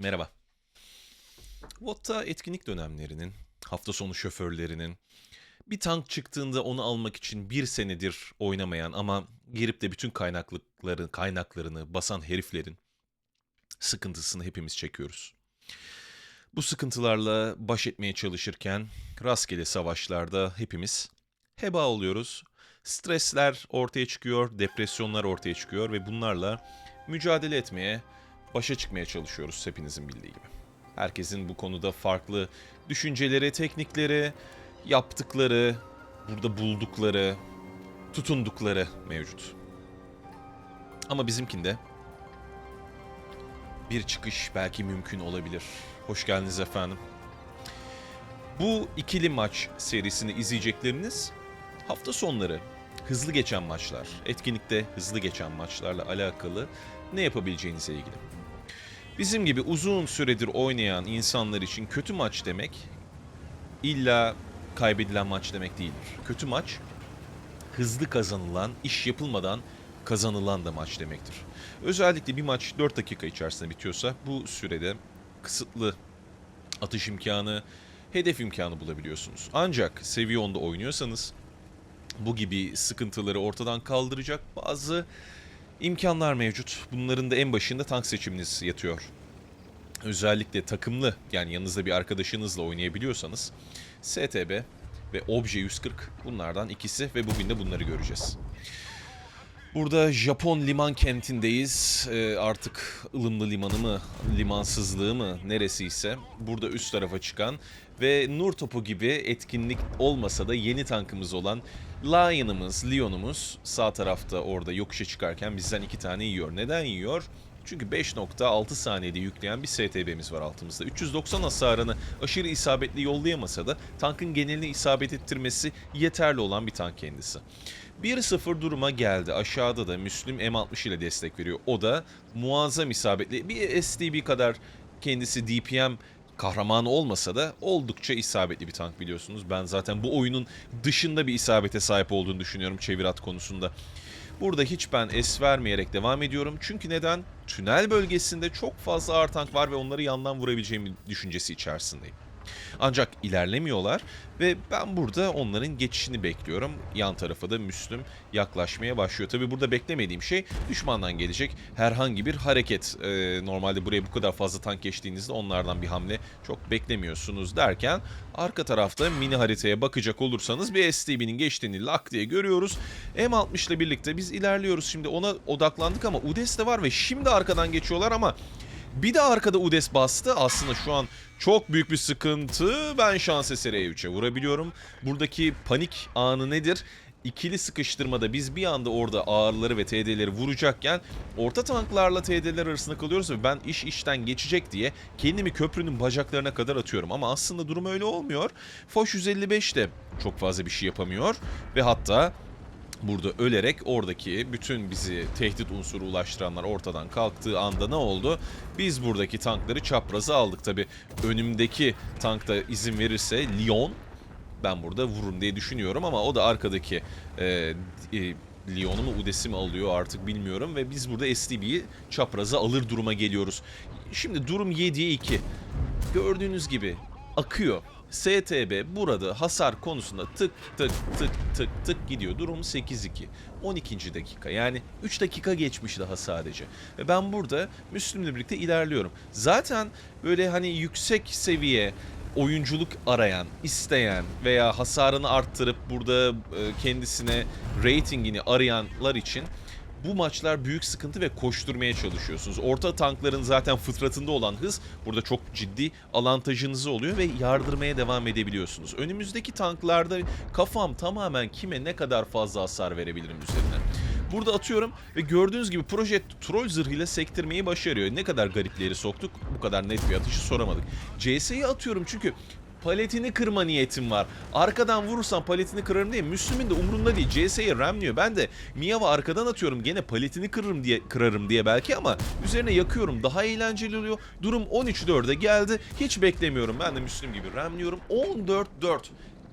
Merhaba. WOT'ta etkinlik dönemlerinin, hafta sonu şoförlerinin, bir tank çıktığında onu almak için bir senedir oynamayan ama girip de bütün kaynaklıkları, kaynaklarını basan heriflerin sıkıntısını hepimiz çekiyoruz. Bu sıkıntılarla baş etmeye çalışırken rastgele savaşlarda hepimiz heba oluyoruz. Stresler ortaya çıkıyor, depresyonlar ortaya çıkıyor ve bunlarla mücadele etmeye, başa çıkmaya çalışıyoruz hepinizin bildiği gibi. Herkesin bu konuda farklı düşünceleri, teknikleri, yaptıkları, burada buldukları, tutundukları mevcut. Ama bizimkinde bir çıkış belki mümkün olabilir. Hoş geldiniz efendim. Bu ikili maç serisini izleyecekleriniz hafta sonları hızlı geçen maçlar, etkinlikte hızlı geçen maçlarla alakalı ne yapabileceğinize ilgili. Bizim gibi uzun süredir oynayan insanlar için kötü maç demek illa kaybedilen maç demek değildir. Kötü maç hızlı kazanılan, iş yapılmadan kazanılan da maç demektir. Özellikle bir maç 4 dakika içerisinde bitiyorsa bu sürede kısıtlı atış imkanı, hedef imkanı bulabiliyorsunuz. Ancak seviye 10'da oynuyorsanız bu gibi sıkıntıları ortadan kaldıracak bazı imkanlar mevcut. Bunların da en başında tank seçiminiz yatıyor. Özellikle takımlı yani yanınızda bir arkadaşınızla oynayabiliyorsanız STB ve Obje 140 bunlardan ikisi ve bugün de bunları göreceğiz. Burada Japon liman kentindeyiz. Ee, artık ılımlı limanı mı, limansızlığı mı neresiyse burada üst tarafa çıkan ve Nur Topu gibi etkinlik olmasa da yeni tankımız olan Lion'ımız, Leon'umuz sağ tarafta orada yokuşa çıkarken bizden iki tane yiyor. Neden yiyor? Çünkü 5.6 saniyede yükleyen bir STB'miz var altımızda. 390 hasarını aşırı isabetli yollayamasa da tankın genelini isabet ettirmesi yeterli olan bir tank kendisi. 1-0 duruma geldi. Aşağıda da Müslüm M60 ile destek veriyor. O da muazzam isabetli. Bir STB kadar kendisi DPM kahramanı olmasa da oldukça isabetli bir tank biliyorsunuz. Ben zaten bu oyunun dışında bir isabete sahip olduğunu düşünüyorum çevirat konusunda. Burada hiç ben es vermeyerek devam ediyorum. Çünkü neden? Tünel bölgesinde çok fazla ağır tank var ve onları yandan vurabileceğim düşüncesi içerisindeyim. Ancak ilerlemiyorlar ve ben burada onların geçişini bekliyorum. Yan tarafa da Müslüm yaklaşmaya başlıyor. Tabi burada beklemediğim şey düşmandan gelecek herhangi bir hareket. Ee, normalde buraya bu kadar fazla tank geçtiğinizde onlardan bir hamle çok beklemiyorsunuz derken arka tarafta mini haritaya bakacak olursanız bir STB'nin geçtiğini lak diye görüyoruz. M60 ile birlikte biz ilerliyoruz. Şimdi ona odaklandık ama UDES de var ve şimdi arkadan geçiyorlar ama bir de arkada Udes bastı. Aslında şu an çok büyük bir sıkıntı. Ben şans eseri E3'e vurabiliyorum. Buradaki panik anı nedir? İkili sıkıştırmada biz bir anda orada ağırları ve TD'leri vuracakken orta tanklarla TD'ler arasında kalıyoruz ve ben iş işten geçecek diye kendimi köprünün bacaklarına kadar atıyorum. Ama aslında durum öyle olmuyor. Foş 155 de çok fazla bir şey yapamıyor ve hatta burada ölerek oradaki bütün bizi tehdit unsuru ulaştıranlar ortadan kalktığı anda ne oldu? Biz buradaki tankları çapraza aldık. Tabi önümdeki tankta izin verirse Lyon ben burada vururum diye düşünüyorum ama o da arkadaki e, e, Lyon'u mu Udes'i mi alıyor artık bilmiyorum ve biz burada STB'yi çapraza alır duruma geliyoruz. Şimdi durum 7'ye 2. Gördüğünüz gibi akıyor. STB burada hasar konusunda tık tık tık tık tık gidiyor. Durum 8-2. 12. dakika yani 3 dakika geçmiş daha sadece. Ve ben burada Müslüm'le birlikte ilerliyorum. Zaten böyle hani yüksek seviye oyunculuk arayan, isteyen veya hasarını arttırıp burada e, kendisine ratingini arayanlar için bu maçlar büyük sıkıntı ve koşturmaya çalışıyorsunuz. Orta tankların zaten fıtratında olan hız burada çok ciddi avantajınızı oluyor ve yardırmaya devam edebiliyorsunuz. Önümüzdeki tanklarda kafam tamamen kime ne kadar fazla hasar verebilirim üzerine. Burada atıyorum ve gördüğünüz gibi proje troll zırhıyla sektirmeyi başarıyor. Ne kadar garipleri soktuk bu kadar net bir atışı soramadık. CS'yi atıyorum çünkü paletini kırma niyetim var. Arkadan vurursam paletini kırarım diye Müslüm'ün de umurunda değil. CS'ye ramlıyor. Ben de Miyava arkadan atıyorum. Gene paletini kırarım diye kırarım diye belki ama üzerine yakıyorum. Daha eğlenceli oluyor. Durum 13-4'e geldi. Hiç beklemiyorum. Ben de Müslüm gibi ramlıyorum. 14-4.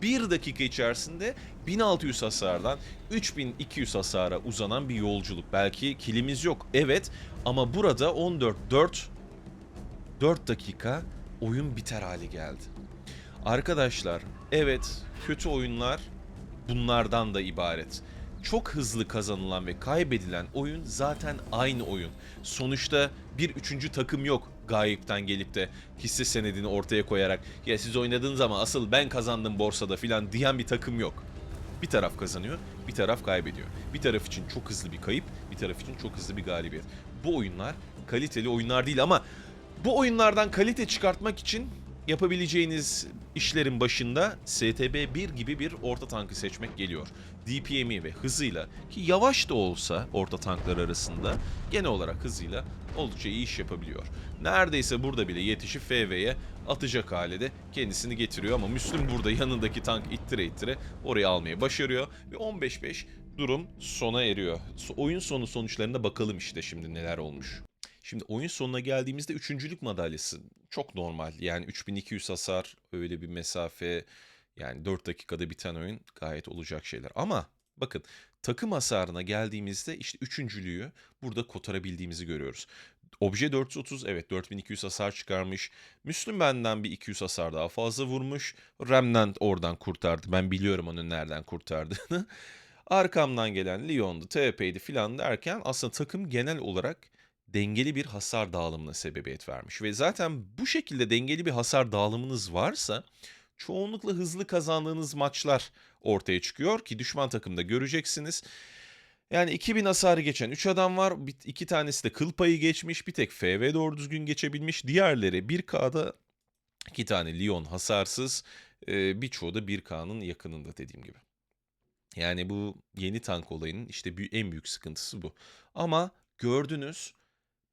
Bir dakika içerisinde 1600 hasardan 3200 hasara uzanan bir yolculuk. Belki kilimiz yok. Evet ama burada 14-4 4 dakika oyun biter hale geldi. Arkadaşlar evet kötü oyunlar bunlardan da ibaret. Çok hızlı kazanılan ve kaybedilen oyun zaten aynı oyun. Sonuçta bir üçüncü takım yok gayipten gelip de hisse senedini ortaya koyarak ya siz oynadınız ama asıl ben kazandım borsada filan diyen bir takım yok. Bir taraf kazanıyor, bir taraf kaybediyor. Bir taraf için çok hızlı bir kayıp, bir taraf için çok hızlı bir galibiyet. Bu oyunlar kaliteli oyunlar değil ama bu oyunlardan kalite çıkartmak için yapabileceğiniz işlerin başında STB 1 gibi bir orta tankı seçmek geliyor. DPM'i ve hızıyla ki yavaş da olsa orta tanklar arasında genel olarak hızıyla oldukça iyi iş yapabiliyor. Neredeyse burada bile yetişip FV'ye atacak hale de kendisini getiriyor ama Müslüm burada yanındaki tank ittire ittire orayı almayı başarıyor ve 15-5 durum sona eriyor. Oyun sonu sonuçlarına bakalım işte şimdi neler olmuş. Şimdi oyun sonuna geldiğimizde üçüncülük madalyası çok normal. Yani 3200 hasar öyle bir mesafe yani 4 dakikada biten oyun gayet olacak şeyler. Ama bakın takım hasarına geldiğimizde işte üçüncülüğü burada kotarabildiğimizi görüyoruz. Obje 430 evet 4200 hasar çıkarmış. Müslüm benden bir 200 hasar daha fazla vurmuş. Remnant oradan kurtardı. Ben biliyorum onun nereden kurtardığını. Arkamdan gelen Lyon'du, TP'ydi filan derken aslında takım genel olarak dengeli bir hasar dağılımına sebebiyet vermiş. Ve zaten bu şekilde dengeli bir hasar dağılımınız varsa çoğunlukla hızlı kazandığınız maçlar ortaya çıkıyor ki düşman takımda göreceksiniz. Yani 2000 hasarı geçen 3 adam var. İki tanesi de kıl payı geçmiş. Bir tek FV doğru düzgün geçebilmiş. Diğerleri 1K'da iki tane Lyon hasarsız. Ee, birçoğu da 1K'nın yakınında dediğim gibi. Yani bu yeni tank olayının işte en büyük sıkıntısı bu. Ama gördünüz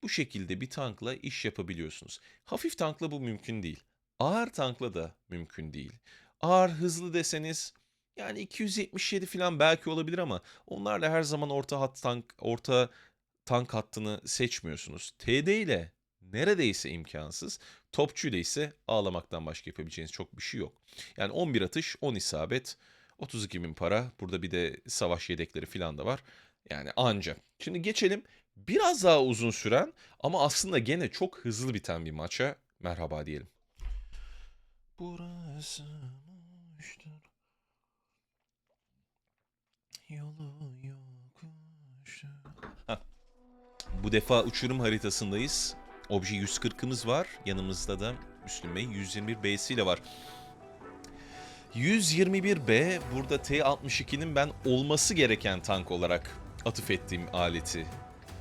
bu şekilde bir tankla iş yapabiliyorsunuz. Hafif tankla bu mümkün değil. Ağır tankla da mümkün değil. Ağır hızlı deseniz yani 277 falan belki olabilir ama onlarla her zaman orta hat tank orta tank hattını seçmiyorsunuz. TD ile neredeyse imkansız. Topçu ile ise ağlamaktan başka yapabileceğiniz çok bir şey yok. Yani 11 atış, 10 isabet, 32 bin para. Burada bir de savaş yedekleri falan da var. Yani anca. Şimdi geçelim biraz daha uzun süren ama aslında gene çok hızlı biten bir maça merhaba diyelim. Burası muştur. Yolu yokuştur. Bu defa uçurum haritasındayız. Obje 140'ımız var. Yanımızda da Müslüm Bey 121B'siyle var. 121B burada T62'nin ben olması gereken tank olarak atıf ettiğim aleti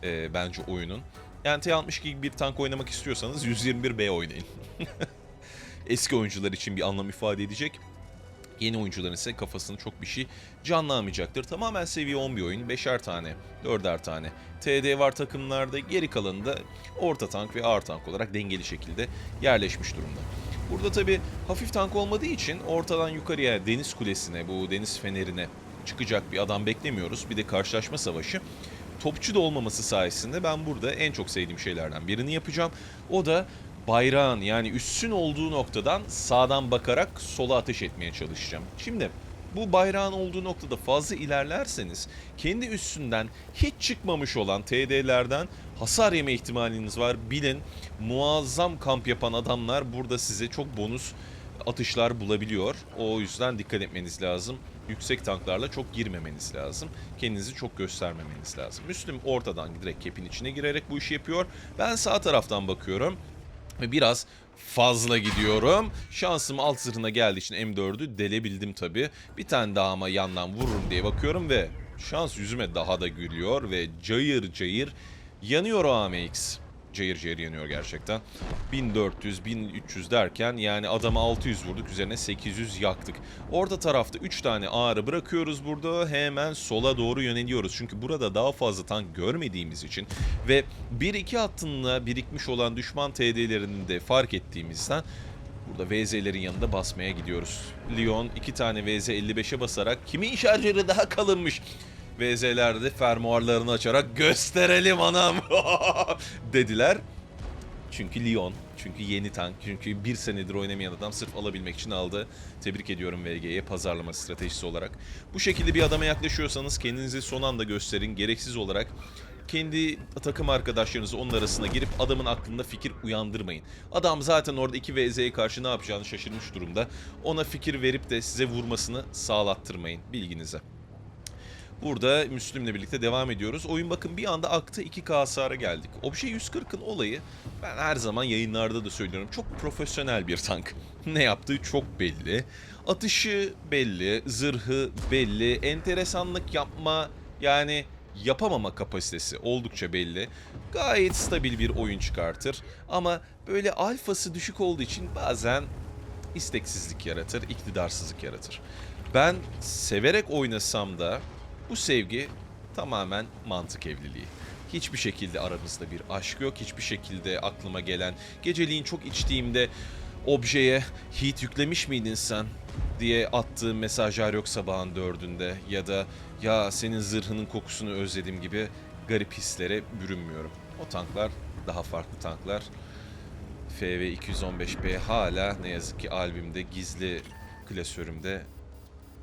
e, bence oyunun. Yani T62 gibi bir tank oynamak istiyorsanız 121B oynayın. Eski oyuncular için bir anlam ifade edecek. Yeni oyuncuların ise kafasını çok bir şey canlanmayacaktır. Tamamen seviye 10 bir oyun. 5'er tane, 4'er tane. TD var takımlarda. Geri kalanı da orta tank ve ağır tank olarak dengeli şekilde yerleşmiş durumda. Burada tabi hafif tank olmadığı için ortadan yukarıya deniz kulesine, bu deniz fenerine çıkacak bir adam beklemiyoruz. Bir de karşılaşma savaşı. Topçu da olmaması sayesinde ben burada en çok sevdiğim şeylerden birini yapacağım. O da bayrağın yani üssün olduğu noktadan sağdan bakarak sola ateş etmeye çalışacağım. Şimdi bu bayrağın olduğu noktada fazla ilerlerseniz kendi üstünden hiç çıkmamış olan TD'lerden hasar yeme ihtimaliniz var. Bilin muazzam kamp yapan adamlar burada size çok bonus atışlar bulabiliyor. O yüzden dikkat etmeniz lazım. Yüksek tanklarla çok girmemeniz lazım. Kendinizi çok göstermemeniz lazım. Müslüm ortadan direkt kepin içine girerek bu işi yapıyor. Ben sağ taraftan bakıyorum ve biraz fazla gidiyorum. Şansım alt zırhına geldiği için M4'ü delebildim tabi. Bir tane daha ama yandan vururum diye bakıyorum ve şans yüzüme daha da gülüyor ve cayır cayır yanıyor o AMX. Cayır cayır yanıyor gerçekten. 1400, 1300 derken yani adama 600 vurduk üzerine 800 yaktık. Orta tarafta 3 tane ağrı bırakıyoruz burada. Hemen sola doğru yöneliyoruz. Çünkü burada daha fazla tank görmediğimiz için ve 1-2 hattında birikmiş olan düşman TD'lerini de fark ettiğimizden Burada VZ'lerin yanında basmaya gidiyoruz. Lyon iki tane VZ 55'e basarak kimin şarjörü daha kalınmış? VZ'ler de fermuarlarını açarak gösterelim anam dediler. Çünkü Lyon, çünkü yeni tank, çünkü bir senedir oynamayan adam sırf alabilmek için aldı. Tebrik ediyorum VG'ye pazarlama stratejisi olarak. Bu şekilde bir adama yaklaşıyorsanız kendinizi son anda gösterin. Gereksiz olarak kendi takım arkadaşlarınızı onun arasına girip adamın aklında fikir uyandırmayın. Adam zaten orada 2 VZ'ye karşı ne yapacağını şaşırmış durumda. Ona fikir verip de size vurmasını sağlattırmayın bilginize. Burada Müslüm'le birlikte devam ediyoruz. Oyun bakın bir anda aktı 2K hasara geldik. Obje 140'ın olayı ben her zaman yayınlarda da söylüyorum. Çok profesyonel bir tank. Ne yaptığı çok belli. Atışı belli, zırhı belli, enteresanlık yapma yani yapamama kapasitesi oldukça belli. Gayet stabil bir oyun çıkartır. Ama böyle alfası düşük olduğu için bazen isteksizlik yaratır, iktidarsızlık yaratır. Ben severek oynasam da bu sevgi tamamen mantık evliliği. Hiçbir şekilde aramızda bir aşk yok. Hiçbir şekilde aklıma gelen geceliğin çok içtiğimde objeye heat yüklemiş miydin sen diye attığım mesajlar yok sabahın dördünde ya da ya senin zırhının kokusunu özledim gibi garip hislere bürünmüyorum. O tanklar daha farklı tanklar. FV 215B hala ne yazık ki albümde gizli klasörümde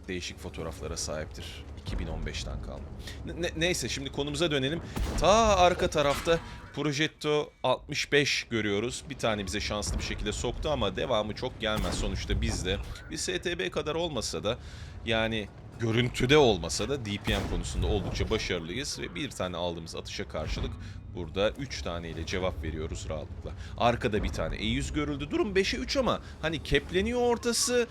değişik fotoğraflara sahiptir. 2015'ten kalma. Ne- ne- neyse şimdi konumuza dönelim. Ta arka tarafta Progetto 65 görüyoruz. Bir tane bize şanslı bir şekilde soktu ama devamı çok gelmez. Sonuçta bizde bir STB kadar olmasa da yani görüntüde olmasa da DPM konusunda oldukça başarılıyız ve bir tane aldığımız atışa karşılık burada 3 taneyle cevap veriyoruz rahatlıkla. Arkada bir tane E100 görüldü. Durum 5'e 3 ama hani kepleniyor ortası.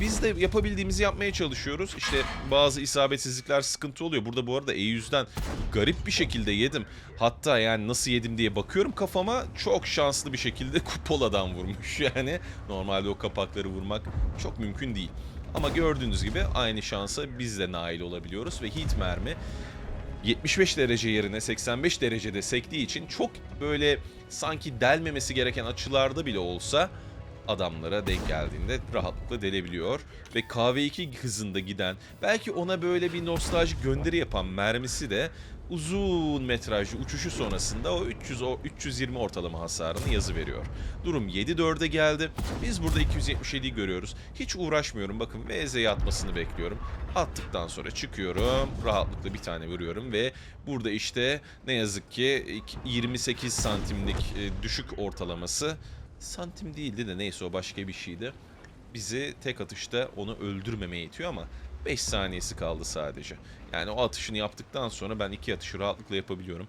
Biz de yapabildiğimizi yapmaya çalışıyoruz. İşte bazı isabetsizlikler sıkıntı oluyor. Burada bu arada E100'den garip bir şekilde yedim. Hatta yani nasıl yedim diye bakıyorum kafama çok şanslı bir şekilde kupoladan vurmuş. Yani normalde o kapakları vurmak çok mümkün değil. Ama gördüğünüz gibi aynı şansa biz de nail olabiliyoruz ve hit mermi 75 derece yerine 85 derecede sektiği için çok böyle sanki delmemesi gereken açılarda bile olsa adamlara denk geldiğinde rahatlıkla delebiliyor. Ve KV2 hızında giden belki ona böyle bir nostaljik gönderi yapan mermisi de uzun metrajlı uçuşu sonrasında o 300 o 320 ortalama hasarını yazı veriyor. Durum 7-4'e geldi. Biz burada 277'yi görüyoruz. Hiç uğraşmıyorum. Bakın VZ'ye atmasını bekliyorum. Attıktan sonra çıkıyorum. Rahatlıkla bir tane vuruyorum ve burada işte ne yazık ki 28 santimlik e, düşük ortalaması santim değildi de neyse o başka bir şeydi. Bizi tek atışta onu öldürmemeye itiyor ama 5 saniyesi kaldı sadece. Yani o atışını yaptıktan sonra ben iki atışı rahatlıkla yapabiliyorum.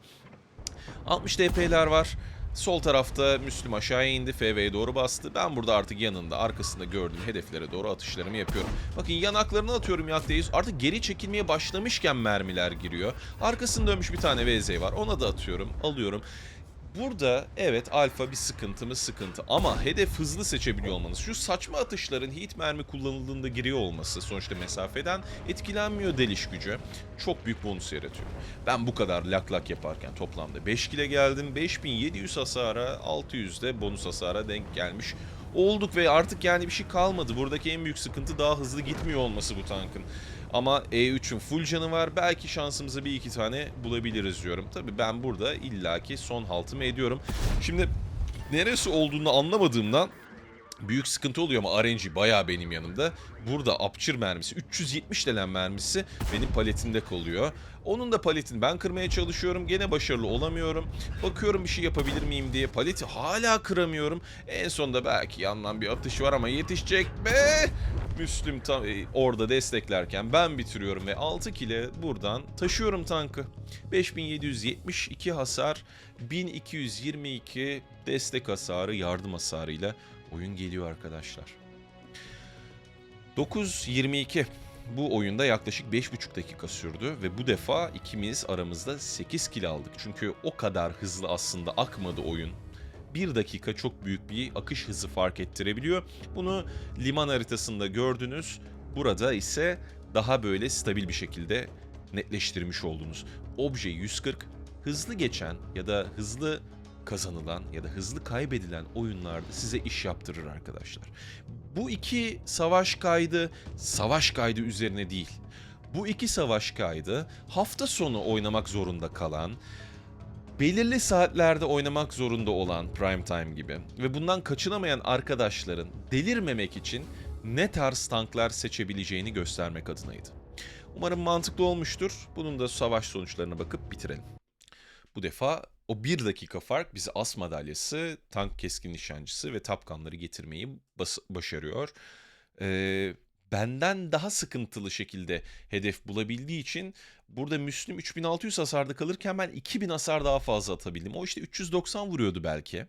60 DP'ler var. Sol tarafta Müslüm aşağıya indi. FV'ye doğru bastı. Ben burada artık yanında, arkasında gördüğüm hedeflere doğru atışlarımı yapıyorum. Bakın yanaklarını atıyorum yakteyiz. Artık geri çekilmeye başlamışken mermiler giriyor. Arkasında dönmüş bir tane VZ var. Ona da atıyorum, alıyorum. Burada evet alfa bir sıkıntımız sıkıntı ama hedef hızlı seçebiliyor olmanız. Şu saçma atışların heat mermi kullanıldığında giriyor olması sonuçta mesafeden etkilenmiyor deliş gücü. Çok büyük bonus yaratıyor. Ben bu kadar lak lak yaparken toplamda 5 kile geldim. 5700 hasara 600 de bonus hasara denk gelmiş olduk ve artık yani bir şey kalmadı. Buradaki en büyük sıkıntı daha hızlı gitmiyor olması bu tankın. Ama E3'ün full canı var. Belki şansımıza bir iki tane bulabiliriz diyorum. Tabii ben burada illaki son haltımı ediyorum. Şimdi neresi olduğunu anlamadığımdan büyük sıkıntı oluyor ama RNG bayağı benim yanımda. Burada apçır mermisi 370 delen mermisi benim paletimde kalıyor. Onun da paletini ben kırmaya çalışıyorum. Gene başarılı olamıyorum. Bakıyorum bir şey yapabilir miyim diye. Paleti hala kıramıyorum. En sonunda belki yandan bir atış var ama yetişecek be. Müslüm tam e, orada desteklerken ben bitiriyorum ve 6 kile buradan taşıyorum tankı. 5772 hasar, 1222 destek hasarı, yardım hasarıyla oyun geliyor arkadaşlar. 9.22 bu oyunda yaklaşık 5,5 dakika sürdü ve bu defa ikimiz aramızda 8 kill aldık. Çünkü o kadar hızlı aslında akmadı oyun. 1 dakika çok büyük bir akış hızı fark ettirebiliyor. Bunu liman haritasında gördünüz. Burada ise daha böyle stabil bir şekilde netleştirmiş oldunuz. Obje 140 hızlı geçen ya da hızlı kazanılan ya da hızlı kaybedilen oyunlarda size iş yaptırır arkadaşlar. Bu iki savaş kaydı savaş kaydı üzerine değil. Bu iki savaş kaydı hafta sonu oynamak zorunda kalan, belirli saatlerde oynamak zorunda olan prime time gibi ve bundan kaçınamayan arkadaşların delirmemek için ne tarz tanklar seçebileceğini göstermek adınaydı. Umarım mantıklı olmuştur. Bunun da savaş sonuçlarına bakıp bitirelim. Bu defa o bir dakika fark bize as madalyası, tank keskin nişancısı ve tapkanları getirmeyi bas- başarıyor. Ee, benden daha sıkıntılı şekilde hedef bulabildiği için burada Müslüm 3600 hasarda kalırken ben 2000 hasar daha fazla atabildim. O işte 390 vuruyordu belki.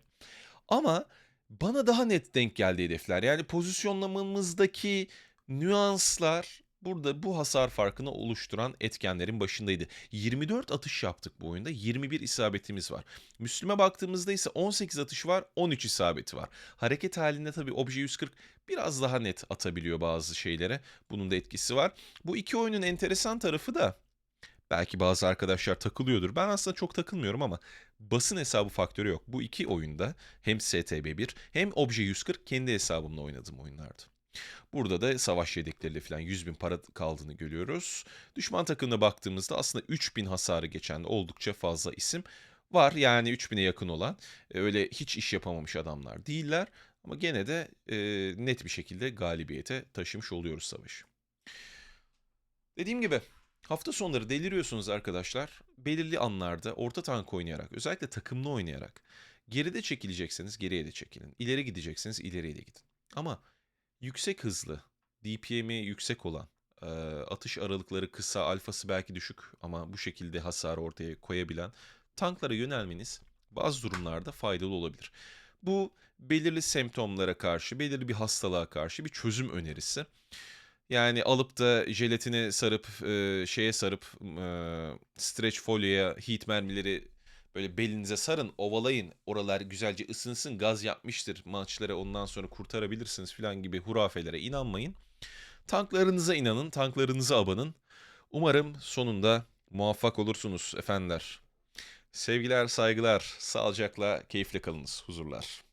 Ama bana daha net denk geldi hedefler. Yani pozisyonlamamızdaki nüanslar burada bu hasar farkını oluşturan etkenlerin başındaydı. 24 atış yaptık bu oyunda. 21 isabetimiz var. Müslüme baktığımızda ise 18 atış var, 13 isabeti var. Hareket halinde tabii obje 140 biraz daha net atabiliyor bazı şeylere. Bunun da etkisi var. Bu iki oyunun enteresan tarafı da belki bazı arkadaşlar takılıyordur. Ben aslında çok takılmıyorum ama basın hesabı faktörü yok. Bu iki oyunda hem STB1 hem Obje 140 kendi hesabımla oynadığım oyunlardı. Burada da savaş yedekleriyle falan 100 bin para kaldığını görüyoruz. Düşman takımına baktığımızda aslında 3000 hasarı geçen oldukça fazla isim var. Yani 3000'e yakın olan e, öyle hiç iş yapamamış adamlar değiller. Ama gene de e, net bir şekilde galibiyete taşımış oluyoruz savaşı. Dediğim gibi hafta sonları deliriyorsunuz arkadaşlar. Belirli anlarda orta tank oynayarak, özellikle takımlı oynayarak geride çekilecekseniz geriye de çekilin. İleri gidecekseniz ileriye de gidin. Ama yüksek hızlı, DPM'i yüksek olan, e, atış aralıkları kısa, alfası belki düşük ama bu şekilde hasar ortaya koyabilen tanklara yönelmeniz bazı durumlarda faydalı olabilir. Bu belirli semptomlara karşı, belirli bir hastalığa karşı bir çözüm önerisi. Yani alıp da jelatine sarıp, e, şeye sarıp, e, stretch folyoya heat mermileri böyle belinize sarın, ovalayın. Oralar güzelce ısınsın, gaz yapmıştır. Maçları ondan sonra kurtarabilirsiniz falan gibi hurafelere inanmayın. Tanklarınıza inanın, tanklarınıza abanın. Umarım sonunda muvaffak olursunuz efendiler. Sevgiler, saygılar, sağlıcakla, keyifle kalınız, huzurlar.